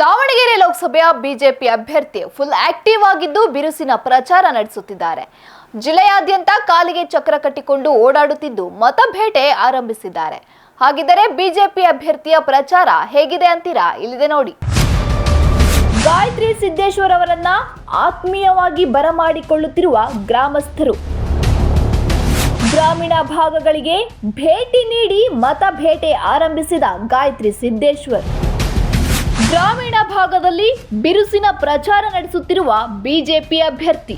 ದಾವಣಗೆರೆ ಲೋಕಸಭೆಯ ಬಿಜೆಪಿ ಅಭ್ಯರ್ಥಿ full active ಆಗಿದ್ದು ಬಿರುಸಿನ ಪ್ರಚಾರ ನಡೆಸುತ್ತಿದ್ದಾರೆ. ಜಿಲ್ಲೆಯಾದ್ಯಂತ ಕಾಲಿಗೆ ಚಕ್ರ ಕಟ್ಟಿಕೊಂಡು ಓಡಾಡುತ್ತಿದ್ದು ಮತಬೇಟೆ ಆರಂಭಿಸಿದ್ದಾರೆ. ಹಾಗಿದ್ದರೆ ಬಿಜೆಪಿ ಅಭ್ಯರ್ಥಿಯ ಪ್ರಚಾರ ಹೇಗಿದೆ ಅಂತೀರಾ? ಇಲ್ಲಿದೆ ನೋಡಿ. ಗಾಯತ್ರಿ ಸಿದ್ದೇಶ್ವರ್ ಅವರನ್ನ ಆತ್ಮೀಯವಾಗಿ ಬರಮಾಡಿಕೊಳ್ಳುತ್ತಿರುವ ಗ್ರಾಮಸ್ಥರು. ಗ್ರಾಮೀಣ ಭಾಗಗಳಿಗೆ ಭೇಟಿ ನೀಡಿ ಮತ ಭೇಟೆ ಆರಂಭಿಸಿದ ಗಾಯತ್ರಿ ಸಿದ್ದೇಶ್ವರ್. ಗ್ರಾಮೀಣ ಭಾಗದಲ್ಲಿ ಬಿರುಸಿನ ಪ್ರಚಾರ ನಡೆಸುತ್ತಿರುವ ಬಿಜೆಪಿ ಅಭ್ಯರ್ಥಿ.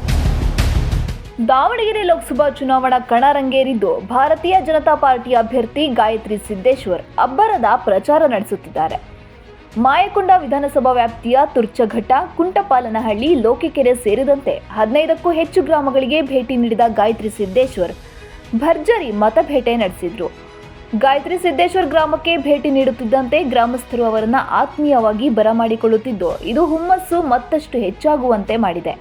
ದಾವಣಗೆರೆ ಲೋಕಸಭಾ ಚುನಾವಣಾ ಕಣರಂಗೇರಿದ್ದು ಭಾರತೀಯ ಜನತಾ ಪಾರ್ಟಿ ಅಭ್ಯರ್ಥಿ ಗಾಯತ್ರಿ ಸಿದ್ದೇಶ್ವರ್ ಅಬ್ಬರದ ಪ್ರಚಾರ ನಡೆಸುತ್ತಿದ್ದಾರೆ. ಮಾಯಕೊಂಡ ವಿಧಾನಸಭಾ ವ್ಯಾಪ್ತಿಯ ತುರ್ಚಘಟ್ಟ, ಕುಂಟಪಾಲನಹಳ್ಳಿ, ಲೋಕಿಕೆರೆ ಸೇರಿದಂತೆ ಹದಿನೈದಕ್ಕೂ ಹೆಚ್ಚು ಗ್ರಾಮಗಳಿಗೆ ಭೇಟಿ ನೀಡಿದ ಗಾಯತ್ರಿ ಸಿದ್ದೇಶ್ವರ್ ಭರ್ಜರಿ ಮತಭೇಟೆ ನಡೆಸಿದ್ರು. ಗಾಯತ್ರಿ ಸಿದ್ದೇಶ್ವರ್ ಗ್ರಾಮಕ್ಕೆ ಭೇಟಿ ನೀಡುತ್ತಿದ್ದಂತೆ ಗ್ರಾಮಸ್ಥರು ಅವರನ್ನ ಆತ್ಮೀಯವಾಗಿ ಬರಮಾಡಿಕೊಳ್ಳುತ್ತಿದ್ದು, ಇದು ಹುಮ್ಮಸ್ಸು ಮತ್ತಷ್ಟು ಹೆಚ್ಚಾಗುವಂತೆ ಮಾಡಿದೆ.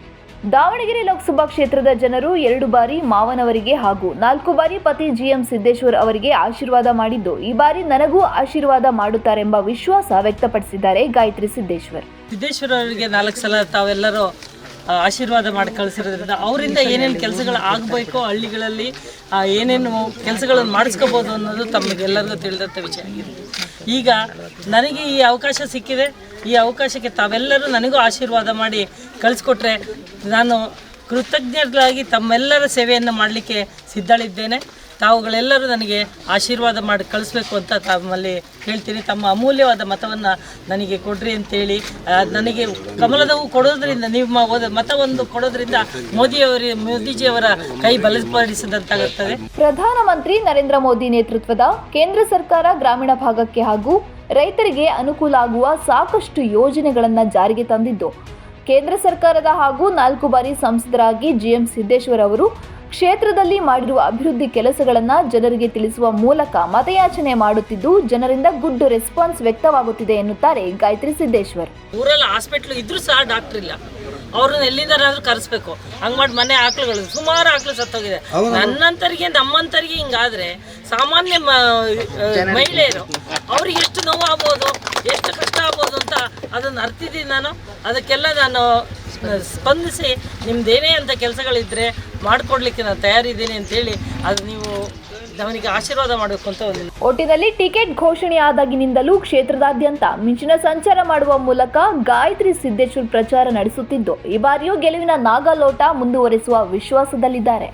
ದಾವಣಗೆರೆ ಲೋಕಸಭಾ ಕ್ಷೇತ್ರದ ಜನರು ಎರಡು ಬಾರಿ ಮಾವನವರಿಗೆ ಹಾಗೂ ನಾಲ್ಕು ಬಾರಿ ಪತಿ ಜಿಎಂ ಸಿದ್ದೇಶ್ವರ್ ಅವರಿಗೆ ಆಶೀರ್ವಾದ ಮಾಡಿದ್ದು, ಈ ಬಾರಿ ನನಗೂ ಆಶೀರ್ವಾದ ಮಾಡುತ್ತಾರೆಂಬ ವಿಶ್ವಾಸ ವ್ಯಕ್ತಪಡಿಸಿದ್ದಾರೆ ಗಾಯತ್ರಿ ಸಿದ್ದೇಶ್ವರ್. ಸಿದ್ದೇಶ್ವರ ಅವರಿಗೆ ನಾಲ್ಕು ಸಲ ತಾವೆಲ್ಲರೂ ಆಶೀರ್ವಾದ ಮಾಡಿ ಕಳಿಸಿರೋದ್ರಿಂದ ಅವರಿಂದ ಏನೇನು ಕೆಲಸಗಳು ಆಗಬೇಕು ಹಳ್ಳಿಗಳಲ್ಲಿ ಏನೇನು ಕೆಲಸಗಳನ್ನು ಮಾಡಿಸ್ಕೋಬೋದು ಅನ್ನೋದು ತಮಗೆಲ್ಲರಿಗೂ ತಿಳಿದಂಥ ವಿಷಯ ಆಗಿದೆ ಈಗ ನನಗೆ ಈ ಅವಕಾಶ ಸಿಕ್ಕಿದೆ. ಈ ಅವಕಾಶಕ್ಕೆ ತಾವೆಲ್ಲರೂ ನನಗೂ ಆಶೀರ್ವಾದ ಮಾಡಿ ಕಳಿಸ್ಕೊಟ್ರೆ ನಾನು ಕೃತಜ್ಞರಾಗಿ ತಮ್ಮೆಲ್ಲರ ಸೇವೆಯನ್ನು ಮಾಡಲಿಕ್ಕೆ ಸಿದ್ಧಳಿದ್ದೇನೆ. ತಾವುಗಳೆಲ್ಲರೂ ನನಗೆ ಆಶೀರ್ವಾದ ಮಾಡಿ ಕಳಿಸ್ಬೇಕು ಅಂತ ತಮ್ಮಲ್ಲಿ ಹೇಳ್ತೀನಿ. ತಮ್ಮ ಅಮೂಲ್ಯವಾದ ಮತವನ್ನು ನನಗೆ ಕೊಡ್ರಿ ಅಂತೇಳಿ ನನಗೆ ಕಮಲದ ಹೂ ಕೊಡೋದ್ರಿಂದ ನಿಮ್ಮ ಮತವೊಂದು ಕೊಡೋದ್ರಿಂದ ಮೋದಿಯವರ ಮೋದಿಜಿಯವರ ಕೈ ಬಲಪಡಿಸಿದಂತಾಗುತ್ತದೆ ಪ್ರಧಾನಮಂತ್ರಿ ನರೇಂದ್ರ ಮೋದಿ ನೇತೃತ್ವದ ಕೇಂದ್ರ ಸರ್ಕಾರ ಗ್ರಾಮೀಣ ಭಾಗಕ್ಕೆ ಹಾಗೂ ರೈತರಿಗೆ ಅನುಕೂಲ ಆಗುವ ಸಾಕಷ್ಟು ಯೋಜನೆಗಳನ್ನು ಜಾರಿಗೆ ತಂದಿದ್ದು, ಕೇಂದ್ರ ಸರ್ಕಾರದ ಹಾಗೂ ನಾಲ್ಕು ಬಾರಿ ಸಂಸದರಾಗಿ ಜಿಎಂ ಸಿದ್ದೇಶ್ವರ್ ಅವರು ಕ್ಷೇತ್ರದಲ್ಲಿ ಮಾಡಿರುವ ಅಭಿವೃದ್ಧಿ ಕೆಲಸಗಳನ್ನು ಜನರಿಗೆ ತಿಳಿಸುವ ಮೂಲಕ ಮತಯಾಚನೆ ಮಾಡುತ್ತಿದ್ದು ಜನರಿಂದ ಗುಡ್ ರೆಸ್ಪಾನ್ಸ್ ವ್ಯಕ್ತವಾಗುತ್ತಿದೆ ಎನ್ನುತ್ತಾರೆ ಗಾಯತ್ರಿ ಸಿದ್ದೇಶ್ವರ್. ಊರಲ್ಲಿ ಹಾಸ್ಪಿಟ್ಲ್ ಇದ್ರೂ ಸಹ ಡಾಕ್ಟರ್ ಇಲ್ಲ. ಅವ್ರನ್ನ ಎಲ್ಲಿಂದಾದ್ರೂ ಕರೆಸ್ಬೇಕು. ಹಂಗ್ ಮಾಡಿ ಮನೆ ಆಕಳುಗಳು ಸುಮಾರು ಆಕಳು ಸತ್ತೋಗಿದೆ. ನನ್ನಂತರಿಗೆ ನಮ್ಮಂತರಿಗೆ ಹಿಂಗಾದ್ರೆ ಸಾಮಾನ್ಯ ಮಹಿಳೆಯರು ಅವ್ರಿಗೆ ಎಷ್ಟು ನೋವು ಆಗ್ಬೋದು ಎಷ್ಟು ಕಷ್ಟ ಆಗ್ಬೋದು ಅಂತ ಅದನ್ನು ಅರ್ತಿದ್ದೀನಿ ನಾನು. ಅದಕ್ಕೆಲ್ಲ ನಾನು ಸ್ಪಂದಿಸಿ ನಿಮ್ದೇನೇ ಅಂತ ಕೆಲಸಗಳಿದ್ರೆ ಮಾಡಿಕೊಡ್ಲಿಕ್ಕೆ ನಾನು ತಯಾರಿದ್ದೀನಿ ಅಂತೇಳಿ, ಅದು ನೀವು ಅವನಿಗೆ ಆಶೀರ್ವಾದ ಮಾಡಬೇಕು ಅಂತ ಒಂದು ಒಟ್ಟಿನಲ್ಲಿ ಟಿಕೆಟ್ ಘೋಷಣೆಯಾದಾಗಿನಿಂದಲೂ ಕ್ಷೇತ್ರದಾದ್ಯಂತ ಮಿಂಚಿನ ಸಂಚಾರ ಮಾಡುವ ಮೂಲಕ ಗಾಯತ್ರಿ ಸಿದ್ದೇಶ್ವರ್ ಪ್ರಚಾರ ನಡೆಸುತ್ತಿದ್ದು, ಈ ಬಾರಿಯೂ ಗೆಲುವಿನ ನಾಗಲೋಟ ಮುಂದುವರೆಸುವ ವಿಶ್ವಾಸದಲ್ಲಿದ್ದಾರೆ.